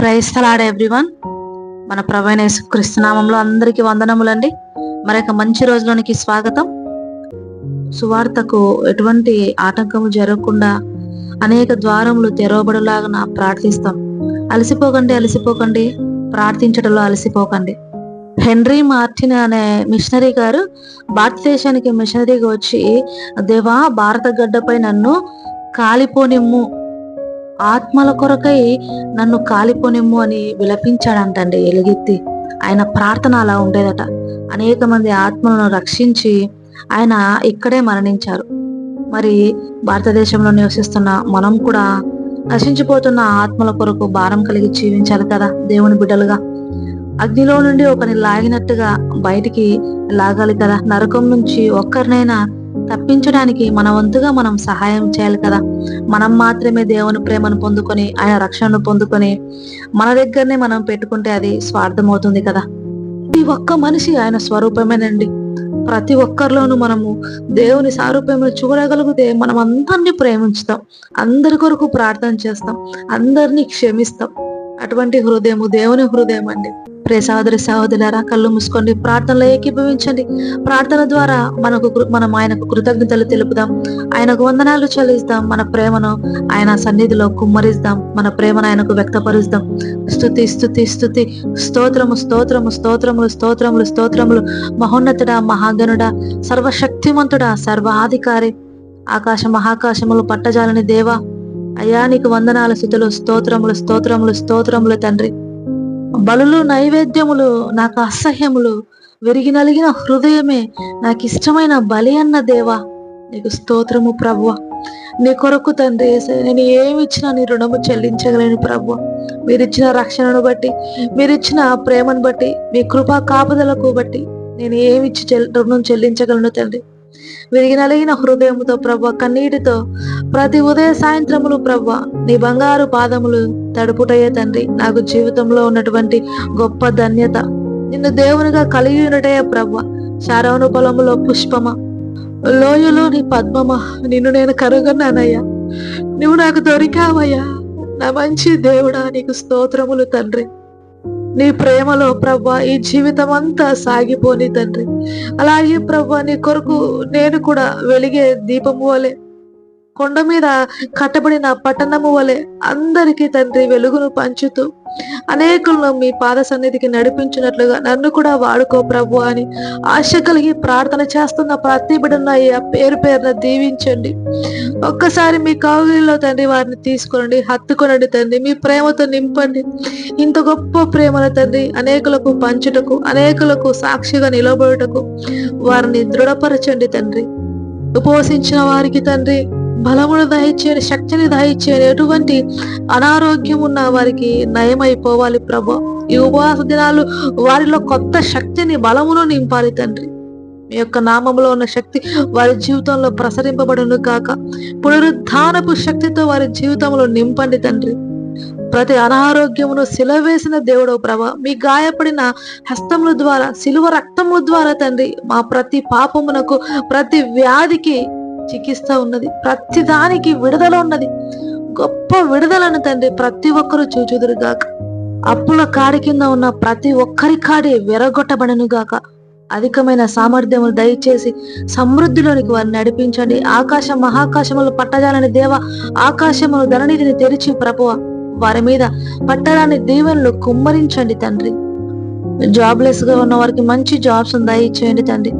క్రైస్తలాడ everyone. మన ప్రవీణ క్రిస్తునామంలో అందరికీ వందనములండి. మరొక మంచి రోజులోనికి స్వాగతం. సువార్తకు ఎటువంటి ఆటంకము జరగకుండా అనేక ద్వారములు తెరవబడులాగా ప్రార్థిస్తాం. అలసిపోకండి అలసిపోకండి. ప్రార్థించడంలో అలసిపోకండి. హెన్రీ మార్టిన్ అనే మిషనరీ గారు భారతదేశానికి మిషనరీగా వచ్చి దేవా భారత గడ్డపై నన్ను కాలిపోనిమ్ము. ఆత్మల కొరకై నన్ను కాలిపోనిమ్ము అని విలపించాడంటండి ఎలుగెత్తి. ఆయన ప్రార్థన అలా ఉండేదట. అనేక మంది ఆత్మలను రక్షించి ఆయన ఇక్కడే మరణించారు. మరి భారతదేశంలో నివసిస్తున్న మనం కూడా నశించిపోతున్న ఆత్మల కొరకు భారం కలిగి జీవించాలి కదా దేవుని బిడ్డలుగా. అగ్నిలో నుండి ఒకరిని లాగినట్టుగా బయటికి లాగాలి కదా. నరకం నుంచి ఒక్కరినైనా తప్పించడానికి మన వంతుగా మనం సహాయం చేయాలి కదా. మనం మాత్రమే దేవుని ప్రేమను పొందుకొని ఆయన రక్షణను పొందుకొని మన దగ్గరనే మనం పెట్టుకుంటే అది స్వార్థం అవుతుంది కదా. ప్రతి ఒక్క మనిషి ఆయన స్వరూపమేనండి. ప్రతి ఒక్కరిలోనూ మనము దేవుని సారూప్యమును చూడగలిగితే మనం అందరినీ ప్రేమించుతాం. అందరి కొరకు ప్రార్థన చేస్తాం. అందరినీ క్షమిస్తాం. అటువంటి హృదయము దేవుని హృదయం అండి ప్రే సహోదరి సహోదరులారా కళ్ళు మూసుకోండి ప్రార్థనలో ఏకీభవించండి. ప్రార్థన ద్వారా మనకు మనం ఆయనకు కృతజ్ఞతలు తెలుపుదాం. ఆయనకు వందనాలు చెల్లిస్తాం. మన ప్రేమను ఆయన సన్నిధిలో కుమ్మరిస్తాం. మన ప్రేమను ఆయనకు వ్యక్తపరుస్తాం. స్థుతి స్థుతి స్థుతి స్తోత్రము స్తోత్రము స్తోత్రములు స్తోత్రములు స్తోత్రములు. మహోన్నతుడా మహాగణుడా సర్వశక్తిమంతుడా సర్వాధికారి. ఆకాశ మహాకాశములు పట్టజాలని దేవా. అయ్యా నీకు వందనాల స్థుతులు స్తోత్రములు స్తోత్రములు స్తోత్రములు తండ్రి. బలులు నైవేద్యములు నాకు అసహ్యములు విరిగి నలిగిన హృదయమే నాకు ఇష్టమైన బలి అన్న దేవా నీకు స్తోత్రము ప్రభువ. నీ కొరకు తండ్రి నేను ఏమి ఇచ్చినా నీ రుణము చెల్లించగలేను ప్రభువ. మీరిచ్చిన రక్షణను బట్టి మీరిచ్చిన ప్రేమను బట్టి మీ కృపా కాపుదలకు బట్టి నేను ఏమి ఇచ్చి చెల్- రుణం చెల్లించగలను తండ్రి. విరిగి నలిగిన హృదయముతో ప్రభు కన్నీటితో ప్రతి ఉదయ సాయంత్రములు ప్రభు నీ బంగారు పాదములు తడుపుటయ్యే తండ్రి. నాకు జీవితంలో ఉన్నటువంటి గొప్ప ధన్యత. నిన్ను దేవునిగా కలిగి ఉన్నటయ్యే ప్రభ శారవను పొలములో పుష్పమ. లోయలో నీ పద్మమ నిన్ను నేను కరుగన్నానయ్యా నువ్వు నాకు దొరికావయ్యా. నా మంచి దేవుడా నీకు స్తోత్రములు తండ్రి. నీ ప్రేమలో ప్రభా ఈ జీవితం అంతా సాగిపోని తండ్రి. అలాగే ప్రభా నీ కొరకు నేను కూడా వెలిగే దీపం వలె కొండ మీద కట్టబడిన పట్టణము వలె అందరికీ తండ్రి వెలుగును పంచుతూ అనేకులను మీ పాద సన్నిధికి నడిపించినట్లుగా నన్ను కూడా వాడుకో ప్రభు అని ఆశ కలిగి ప్రార్థన చేస్తున్న ప్రతి బిడ్డను అయ్యా పేరు పేరున దీవించండి. ఒక్కసారి మీ కావులో తండ్రి వారిని తీసుకోనండి హత్తుకొనండి తండ్రి మీ ప్రేమతో నింపండి. ఇంత గొప్ప ప్రేమల తండ్రి అనేకులకు పంచుటకు అనేకులకు సాక్షిగా నిలబడుటకు వారిని దృఢపరచండి తండ్రి. ఉపవసించిన వారికి తండ్రి బలమును దయచేయని శక్తిని దయచేయని ఎటువంటి అనారోగ్యం ఉన్న వారికి నయమైపోవాలి ప్రభు. ఈ ఉపవాస దినాలు వారిలో కొత్త శక్తిని బలమును నింపాలి తండ్రి. మీ యొక్క నామములో ఉన్న శక్తి వారి జీవితంలో ప్రసరింపబడును కాక పునరుద్ధానపు శక్తితో వారి జీవితంలో నింపండి తండ్రి. ప్రతి అనారోగ్యమును సిలవేసిన దేవుడు ప్రభ. మీ గాయపడిన హస్తముల ద్వారా సిలువ రక్తముల ద్వారా తండ్రి మా ప్రతి పాపమునకు ప్రతి వ్యాధికి చికిత్స ఉన్నది. ప్రతి దానికి విడుదల ఉన్నది. గొప్ప విడుదలను తండ్రి ప్రతి ఒక్కరూ చూచుదురుగాక అప్పుల కాడి కింద ఉన్న ప్రతి ఒక్కరి కాడి విరగొట్టబడనుగాక అధికమైన సామర్థ్యములు దయచేసి సమృద్ధిలోనికి వారిని నడిపించండి. ఆకాశ మహాకాశములు పట్టజాలని దేవ ఆకాశములు ధననిధిని తెరిచి ప్రభువ. వారి మీద పట్టరాని దీవెనలు కుమ్మరించండి తండ్రి. జాబ్లెస్గా ఉన్న వారికి మంచి జాబ్స్ దయచేయండి తండ్రి.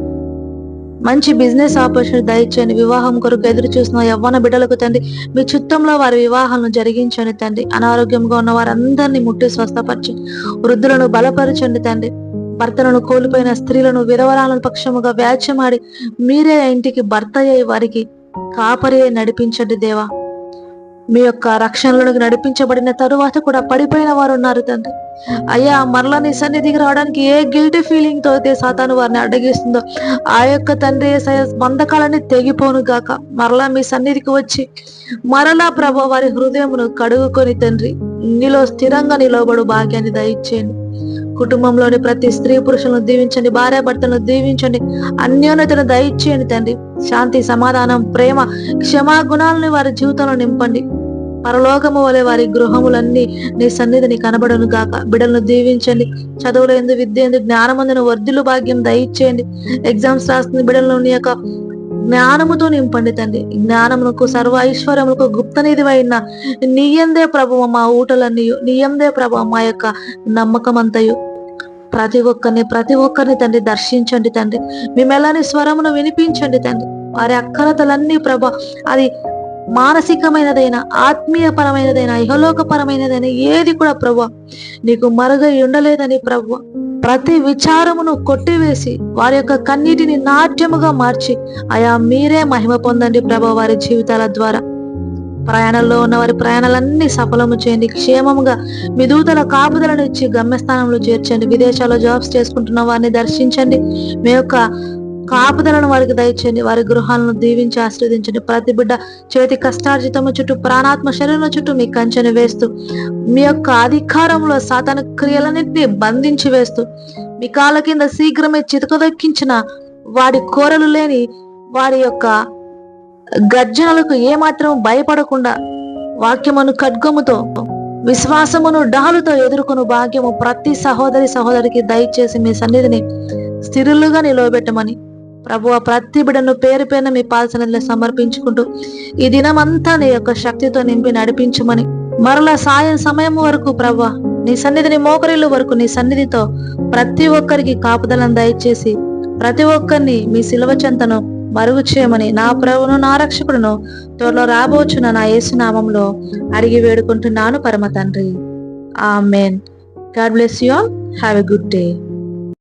మంచి బిజినెస్ ఆపర్చునిటీ దయచేయండి. వివాహం కొరకు ఎదురు చూసిన యవ్వన బిడ్డలకు తండ్రి మీ చిత్తంలో వారి వివాహాలను జరిగించండి తండ్రి. అనారోగ్యంగా ఉన్న వారందరినీ ముట్టి స్వస్థపరిచి వృద్ధులను బలపరచండి తండ్రి. భర్తలను కోల్పోయిన స్త్రీలను విధవరాలను పక్షముగా వ్యాజ్యమాడి మీరే ఇంటికి భర్త అయ్యి వారికి కాపరి అయి నడిపించండి దేవా. మీ యొక్క రక్షణలోనికి నడిపించబడిన తరువాత కూడా పడిపోయిన వారు ఉన్నారు తండ్రి. అయ్యా మరలా నీ సన్నిధికి రావడానికి ఏ గిల్టీ ఫీలింగ్తో అయితే సాతాను వారిని అడ్డగిస్తుందో ఆ యొక్క తండ్రి మందకాలని తెగిపోను గాక. మరలా మీ సన్నిధికి వచ్చి మరలా ప్రభు వారి హృదయమును కడుగుకొని తండ్రి నీలో స్థిరంగా నిలవబడు భాగ్యాన్ని దయచేయండి. కుటుంబంలోని ప్రతి స్త్రీ పురుషులను దీవించండి భార్య భర్తలను దీవించండి అన్యోన్యతను దయచేయండి తండ్రి. శాంతి సమాధానం ప్రేమ క్షమా గుణాలను వారి జీవితంలో నింపండి. పరలోకము వలె వారి గృహములన్నీ నీ సన్నిధిని కనబడను గాక. బిడలను దీవించండి. చదువులు ఎందు విద్య ఎందు జ్ఞానమందును వర్ధులు భాగ్యం దయచేయండి. ఎగ్జామ్స్ రాస్తున్న బిడలను నీ యొక్క జ్ఞానముతో నింపండి తండ్రి. జ్ఞానమునకు సర్వ ఐశ్వర్యములకు గుప్త నిధివైన నీయందే ప్రభు మా ఊటలన్నీ నీయందే ప్రభు మా యొక్క నమ్మకం అంతయు ప్రతి ఒక్కరిని ప్రతి ఒక్కరిని తండ్రి దర్శించండి తండ్రి. మేమెలాని స్వరమును వినిపించండి తండ్రి. వారి అక్కరతలన్నీ ప్రభ అది మానసికమైనదైనా ఆత్మీయపరమైనదైనా ఇహలోకపరమైనదైనా ఏది కూడా ప్రభు నీకు మరుగై ఉండలేదని ప్రభు ప్రతి విచారమును కొట్టివేసి వారి యొక్క కన్నీటిని నాట్యముగా మార్చి అయా మీరే మహిమ పొందండి ప్రభు వారి జీవితాల ద్వారా. ప్రయాణంలో ఉన్న వారి ప్రయాణాలన్నీ సఫలము చేయండి. క్షేమంగా మీ దూతల కాపుదలను ఇచ్చి గమ్యస్థానంలో చేర్చండి. విదేశాల్లో జాబ్స్ చేసుకుంటున్న వారిని దర్శించండి. మీ యొక్క కాపుదలను వారికి దయచేయండి వారి గృహాలను దీవించి ఆశీర్వదించండి. ప్రతి బిడ్డ చేతి కష్టార్జితము చుట్టూ ప్రాణాత్మ శరీరం చుట్టూ మీ కంచెను వేస్తూ మీ యొక్క అధికారంలో సాతాన క్రియలన్నింటినీ బంధించి వేస్తూ మీ కాళ్ళ కింద శీఘ్రమే చితకదక్కించిన వాడి కోరలు లేని వారి యొక్క గర్జనలకు ఏమాత్రం భయపడకుండా వాక్యమును ఖడ్గముతో విశ్వాసమును డాలుతో ఎదుర్కొను భాగ్యము ప్రతి సహోదరి సహోదరికి దయచేసి మీ సన్నిధిని స్థిరులుగా నిలవబెట్టమని ప్రభు ప్రతి బిడను పేరు పేరున మీ పాల్సనలో సమర్పించుకుంటూ ఈ దినమంతా నీ యొక్క శక్తితో నింపి నడిపించమని. మరలా సాయం సమయం వరకు ప్రభు నీ సన్నిధిని మోకరిల్లు వరకు నీ సన్నిధితో ప్రతి ఒక్కరికి కాపుదలను దయచేసి ప్రతి ఒక్కరిని మీ శిలవ చెంతను మరుగు చేయమని నా ప్రభును నా రక్షకుడును త్వరలో రాబోచున్న నా యేసునామంలో అడిగి వేడుకుంటున్నాను పరమ తండ్రి. ఆ may God bless you all. Have a good day.